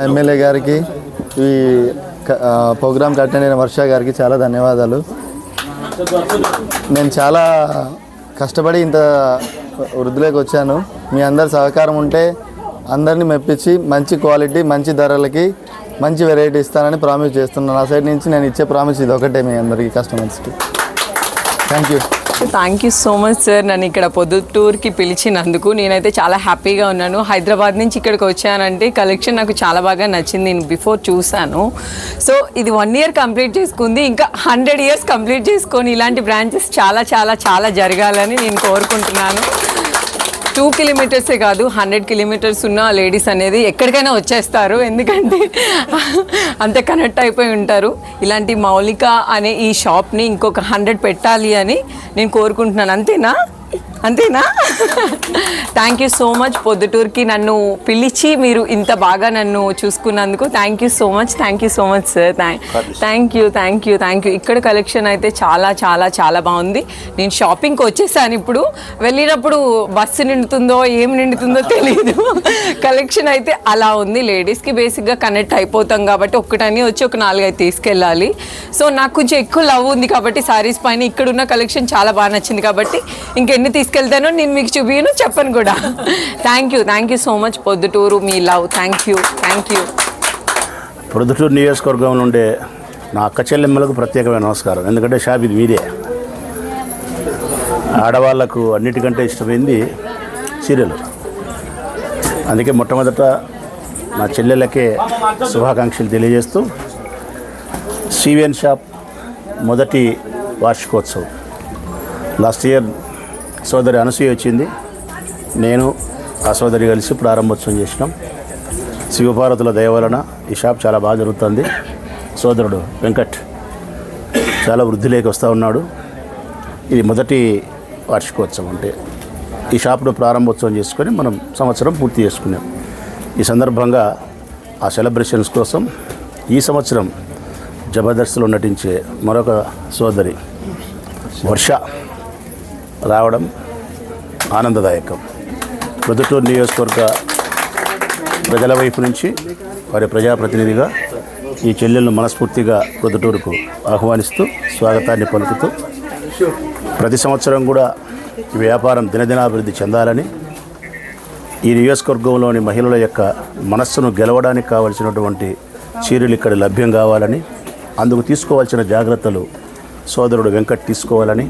MLA గారికి ఈ క- ఆ, అటెండ్ అయిన వర్ష గారికి చాలా ధన్యవాదాలు. నేను చాలా కష్టపడి ఇంత వృద్ధిలోకి వచ్చాను. మీ అందరి సహకారం ఉంటే అందరినీ మెప్పించి మంచి క్వాలిటీ మంచి ధరలకి మంచి వెరైటీ ఇస్తానని ప్రామిస్ చేస్తున్నాను. నా సైడ్ నుంచి నేను ఇచ్చే ప్రామిస్ ఇది ఒకటే మీ అందరికీ కస్టమర్స్కి. Thank you thank you so much sir నన్ను ఇక్కడ పొద్దుటూర్కి పిలిచినందుకు. నేనైతే చాలా హ్యాపీగా ఉన్నాను. హైదరాబాద్ నుంచి ఇక్కడికి వచ్చానంటే కలెక్షన్ నాకు చాలా బాగా నచ్చింది. నేను బిఫోర్ చూశాను. సో ఇది వన్ ఇయర్ కంప్లీట్ చేసుకుంది. ఇంకా హండ్రెడ్ ఇయర్స్ కంప్లీట్ చేసుకొని ఇలాంటి బ్రాంచెస్ చాలా చాలా చాలా జరగాలని నేను కోరుకుంటున్నాను. టూ కిలోమీటర్సే కాదు హండ్రెడ్ కిలోమీటర్స్ ఉన్న లేడీస్ అనేది ఎక్కడికైనా వచ్చేస్తారు. ఎందుకంటే అంత కనెక్ట్ అయిపోయి ఉంటారు. ఇలాంటి మౌలిక అనే ఈ షాప్ని ఇంకొక హండ్రెడ్ పెట్టాలి అని నేను కోరుకుంటున్నాను. అంతేనా? అంతేనా? థ్యాంక్ యూ సో మచ్ పొద్దుటూరుకి నన్ను పిలిచి మీరు ఇంత బాగా నన్ను చూసుకున్నందుకు thank you so much thank you so much sir thank you thank you thank you ఇక్కడ కలెక్షన్ అయితే చాలా చాలా చాలా బాగుంది. నేను షాపింగ్కి వచ్చేసాను ఇప్పుడు. వెళ్ళినప్పుడు బస్సు నిండుతుందో ఏం నిండుతుందో తెలియదు కలెక్షన్ అయితే అలా ఉంది. లేడీస్కి బేసిక్గా కనెక్ట్ అయిపోతాం కాబట్టి ఒక్కటని వచ్చి ఒక నాలుగైదు తీసుకెళ్ళాలి. సో నాకు కొంచెం ఎక్కువ లవ్ ఉంది కాబట్టి సారీస్ పైన ఇక్కడున్న కలెక్షన్ చాలా బాగా నచ్చింది కాబట్టి ఇంకెన్ని తీసుకెళ్తాను నేను మీకు చూపించను చెప్పను కూడా. Thank you thank you so much Proddatur me love. Thank you thank you Proddatur నియోజకవర్గంలో ఉండే నా అక్క చెల్లెమ్మలకు ప్రత్యేకమైన నమస్కారం. ఎందుకంటే షాప్ ఇది మీదే. ఆడవాళ్ళకు అన్నిటికంటే ఇష్టమైంది సీరియల్ అందుకే మొట్టమొదట నా చెల్లెళ్ళకే శుభాకాంక్షలు తెలియజేస్తూ సివిఎన్ షాప్ మొదటి వార్షికోత్సవం. లాస్ట్ ఇయర్ సోదరి అనసూయ వచ్చింది. నేను ఆ సోదరి కలిసి ప్రారంభోత్సవం చేసినాం. శివపార్వతుల దయవలన ఈ షాప్ చాలా బాగా జరుగుతుంది. సోదరుడు వెంకట్ చాలా వృద్ధిలోకి వస్తూ ఉన్నాడు. ఇది మొదటి వార్షికోత్సవం అంటే ఈ షాప్ను ప్రారంభోత్సవం చేసుకొని మనం సంవత్సరం పూర్తి చేసుకున్నాం. ఈ సందర్భంగా ఆ సెలబ్రేషన్స్ కోసం ఈ సంవత్సరం జబర్దస్త్లో నటించే మరొక సోదరి వర్ష రావడం ఆనందదాయకం. ప్రొద్దుటూరు నియోజకవర్గ ప్రజల వైపు నుంచి వారి ప్రజాప్రతినిధిగా ఈ చెల్లెలను మనస్ఫూర్తిగా ప్రొద్దుటూరుకు ఆహ్వానిస్తూ స్వాగతాన్ని పలుకుతూ ప్రతి సంవత్సరం కూడా ఈ వ్యాపారం దినదినాభివృద్ధి చెందాలని ఈ నియోజకవర్గంలోని మహిళల యొక్క మనస్సును గెలవడానికి కావలసినటువంటి చీరలు ఇక్కడ లభ్యం కావాలని అందుకు తీసుకోవాల్సిన జాగ్రత్తలు సోదరుడు వెంకట్ తీసుకోవాలని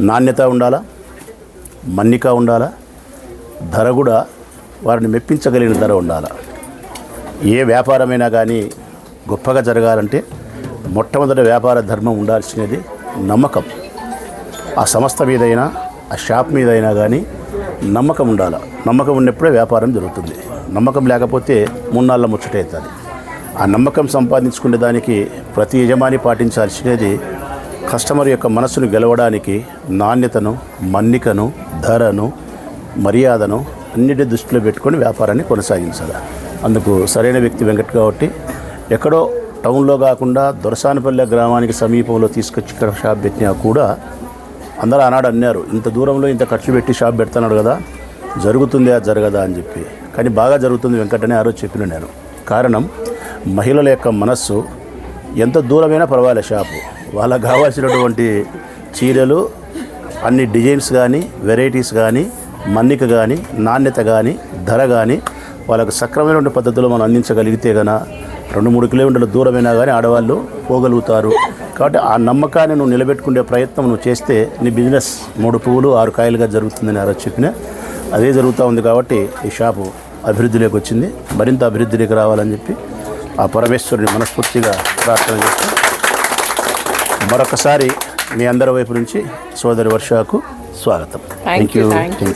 నాణ్యత ఉండాలా? మన్నిక ఉండాలా? ధర కూడా వారిని మెప్పించగలిగిన ధర ఉండాలా? ఏ వ్యాపారమైనా కానీ గొప్పగా జరగాలంటే మొట్టమొదటి వ్యాపార ధర్మం ఉండాల్సినది నమ్మకం. ఆ సంస్థ మీదైనా ఆ షాప్ మీదైనా కానీ నమ్మకం ఉండాలి. నమ్మకం ఉన్నప్పుడే వ్యాపారం జరుగుతుంది. నమ్మకం లేకపోతే మున్నాళ్ళ ముచ్చటవుతుంది ఆ నమ్మకం సంపాదించుకునే దానికి ప్రతి యజమాని పాటించాల్సినది కస్టమర్ యొక్క మనసును గెలవడానికి నాణ్యతను మన్నికను ధరను మర్యాదను అన్నిటి దృష్టిలో పెట్టుకొని వ్యాపారాన్ని కొనసాగించాలి. అందుకు సరైన వ్యక్తి వెంకట్ కాబట్టి ఎక్కడో టౌన్లో కాకుండా దొరసానపల్లె గ్రామానికి సమీపంలో తీసుకొచ్చి ఇక్కడ షాప్ పెట్టినా కూడా అందరూ ఆనాడు అన్నారు ఇంత దూరంలో ఇంత ఖర్చు పెట్టి షాప్ పెడుతున్నాడు కదా జరుగుతుందా జరగదా అని చెప్పి. కానీ బాగా జరుగుతుంది వెంకటనే ఆ రోజు చెప్పిన నేను. కారణం మహిళల యొక్క మనస్సు ఎంత దూరమైనా పర్వాలే షాపు. వాళ్ళకు కావాల్సినటువంటి చీరలు అన్ని డిజైన్స్ కానీ వెరైటీస్ కానీ మన్నిక కానీ నాణ్యత కానీ ధర కానీ వాళ్ళకు సక్రమైనటువంటి పద్ధతిలో మనం అందించగలిగితే గన రెండు మూడు కిలోమీటర్ల దూరమైనా కానీ ఆడవాళ్ళు పోగలుగుతారు. కాబట్టి ఆ నమ్మకాన్ని నువ్వు నిలబెట్టుకునే ప్రయత్నం నువ్వు చేస్తే నీ బిజినెస్ మూడు పువ్వులు ఆరు కాయలుగా జరుగుతుందని ఆ చెప్పిన. అదే జరుగుతూ ఉంది కాబట్టి ఈ షాపు అభివృద్ధిలోకి వచ్చింది. మరింత అభివృద్ధిలోకి రావాలని చెప్పి ఆ పరమేశ్వరుని మనస్ఫూర్తిగా ప్రార్థన చేస్తూ మరొకసారి మీ అందరి వైపు నుంచి సోదరి వర్షకు స్వాగతం. Thank you thank you